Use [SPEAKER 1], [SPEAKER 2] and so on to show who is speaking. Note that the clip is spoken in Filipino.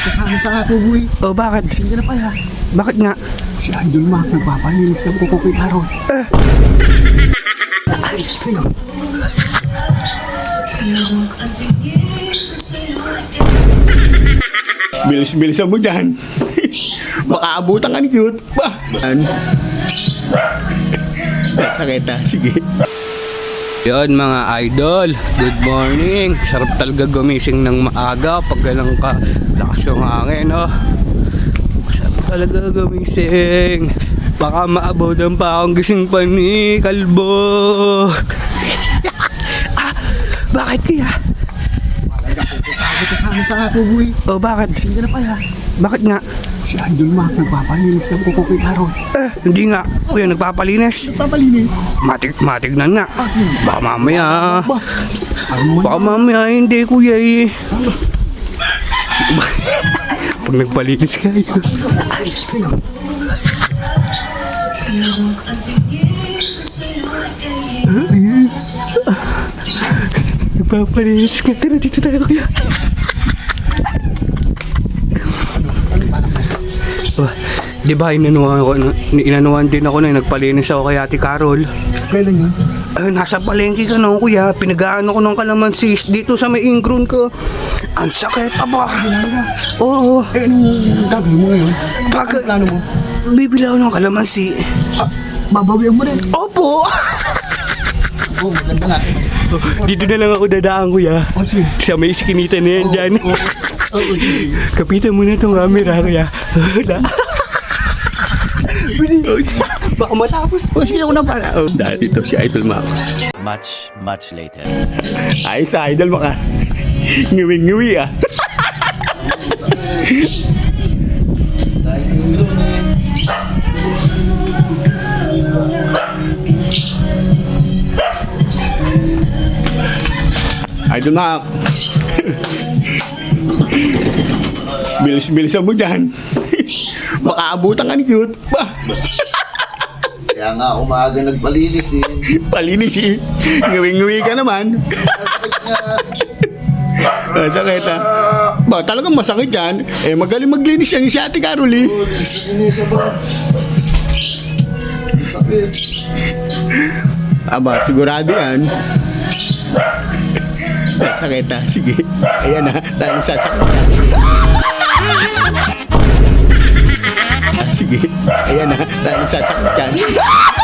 [SPEAKER 1] Ay, kasama sa tubo eh.
[SPEAKER 2] Oh, bakit?
[SPEAKER 1] Gising ka na pala.
[SPEAKER 2] Bakit nga?
[SPEAKER 1] Si Idol Mac, nagpapalinis ng kuko kay Aaron.
[SPEAKER 2] Eh.
[SPEAKER 1] Ay, ayun.
[SPEAKER 3] Bilis-bilisan mo dyan. Baka abutan ka ni cute. Bah! An? Sakit ha? Sige.
[SPEAKER 2] Yun mga idol, good morning. Sarap talaga gumising ng maaga pag ganun ka lakas yung hangin, no? Sarap talaga gumising. Baka maabutan pa akong gising pa ni Kalbo. ah, bakit kaya?
[SPEAKER 1] Ay, kasama sa tubo eh.
[SPEAKER 2] Oh, bakit?
[SPEAKER 1] Gising ka na pala.
[SPEAKER 2] Bakit nga?
[SPEAKER 1] Si Idol Mac, nagpapalinis ng kuko kay Aaron.
[SPEAKER 2] Eh, hindi nga. Kuya, nagpapalinis.
[SPEAKER 1] Nagpapalinis?
[SPEAKER 2] Matig, matignan nga. Baka mamaya.
[SPEAKER 1] Ano?
[SPEAKER 2] Baka mamaya hindi kuya eh. Pag nagpalinis kayo. Nagpapalinis ka. Tara dito tayo. Bah, Di ba inanuhan ko, inanuhan din ako na nagpalinis ako kay Ate Carol.
[SPEAKER 1] Kailan yun?
[SPEAKER 2] Eh, nasa palengke ka no, kuya. Pinagaano ko ng kalamansis dito sa may ingron ko. Ang sakit, aba. Oo.
[SPEAKER 1] Eh, anong gagawin mo ngayon?
[SPEAKER 2] Pag,
[SPEAKER 1] Anong plano mo?
[SPEAKER 2] bibili ako ng kalamansi.
[SPEAKER 1] Ah, babawian mo rin.
[SPEAKER 2] Opo.
[SPEAKER 1] Oo, oh, maganda nga.
[SPEAKER 2] dito na lang ako dadaan, kuya.
[SPEAKER 1] Oh, sige.
[SPEAKER 2] Sa may skinita na yan
[SPEAKER 1] Oo,
[SPEAKER 2] dyan.
[SPEAKER 1] oo, oo, sige.
[SPEAKER 2] Kapitan mo na itong camera, kuya. Baka matapos.
[SPEAKER 3] O sige ako na pala. Oh, dahil ito si Idol Mac.
[SPEAKER 4] Much, much later.
[SPEAKER 3] Ay sa Idol Mac ah. Ngiwi-ngiwi ah. Idol Mac. Bilis-bilisan mo dyan. Baka abutan ka ni cute.
[SPEAKER 5] Kaya nga umaga nagpalinis eh.
[SPEAKER 3] Palinis eh. Ngawi-ngawi ka naman. Ah, sakit ah. Ba, talagang masakit yan. Eh, magaling maglinis yan si Ate Carol eh.
[SPEAKER 5] Inisa ba? Ang Sakit.
[SPEAKER 3] Aba, sigurado yan. Ah, sakit ah. Sige. Ayan ah. Dahil sasakit Sige. Ayan ah. Dahil sasakit yan.